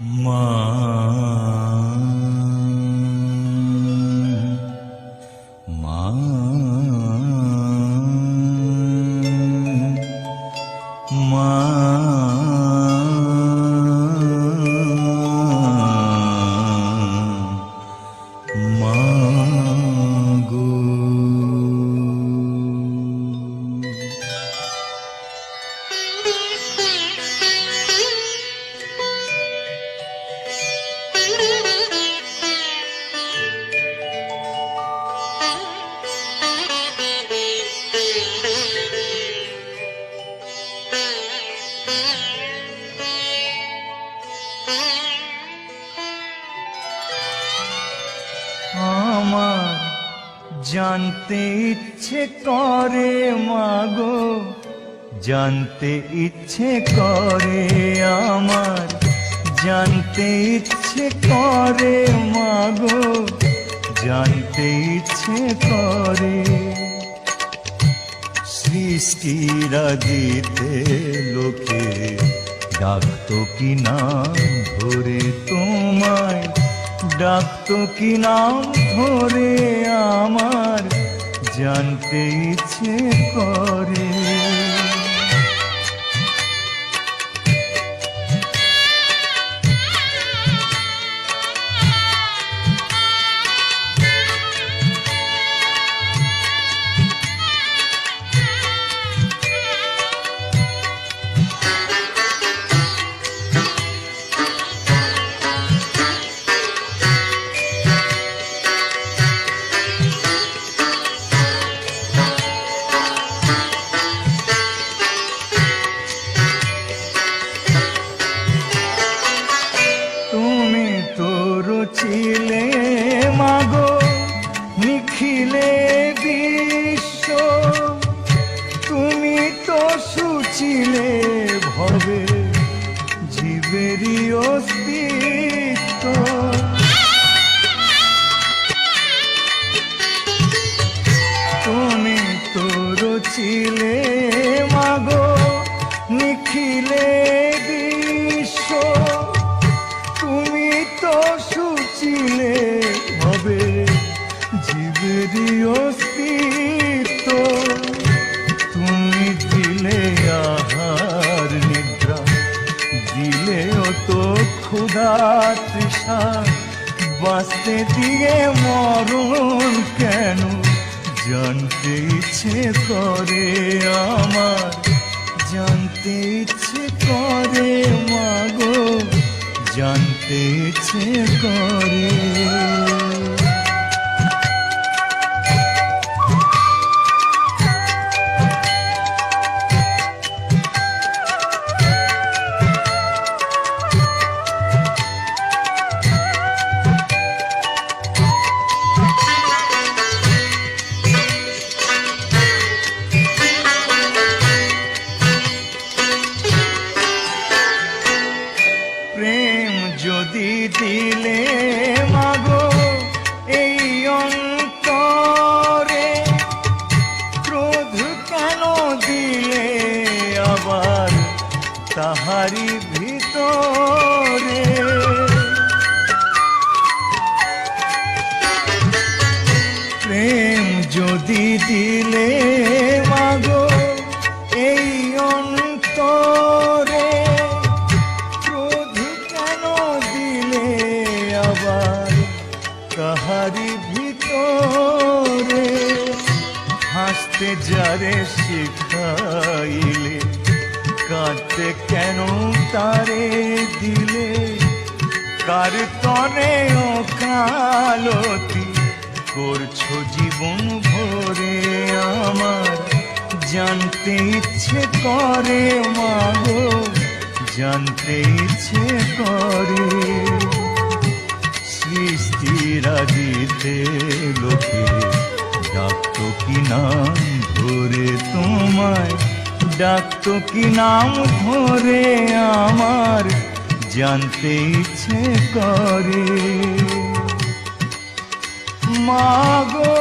Ma আমার জানতে ইচ্ছে করে, মাগো। জানতে ইচ্ছে করে আমার, জানতে ইচ্ছে করে, মাগো। জানতে ইচ্ছে করে। সৃষ্টিরা দিতে লোকে ডাকতো কি নাম ধরে তোমায়? ডাকতো কি নাম ধরে আমার জানতে ইচ্ছে করে। রচিলে মাগো নিখিলে বিশ্ব তুমি তো সুচিলে ভবে জীবেরই অস্তিত্ব। তুমি তো রচিলে তৃষা বাঁচতে দিয়ে মরণ কেন? জানতে ইচ্ছে করে আমার, জানতে ইচ্ছে করে মাগো জানতে ইচ্ছে করে। যদি দিলে মাগো, এই অন্তরে ক্রোধ কেন দিলে আবার তাহারি ভিতরে? প্রেম যদি দিলে মাগো শিখাইলে, কাঁদতে কেন তারে দিলে? কার তরে ও কালতি করছ জীবন ভরে আমার? জানতে ইচ্ছে করে, মাগো, জানতে ইচ্ছে করে। সৃষ্টিরা দিতে লোকে ডাকতো কি নাম ধরে তোমায় ডাকত কি নাম ধরে আমার? জানতে ইচ্ছে করে। মাগো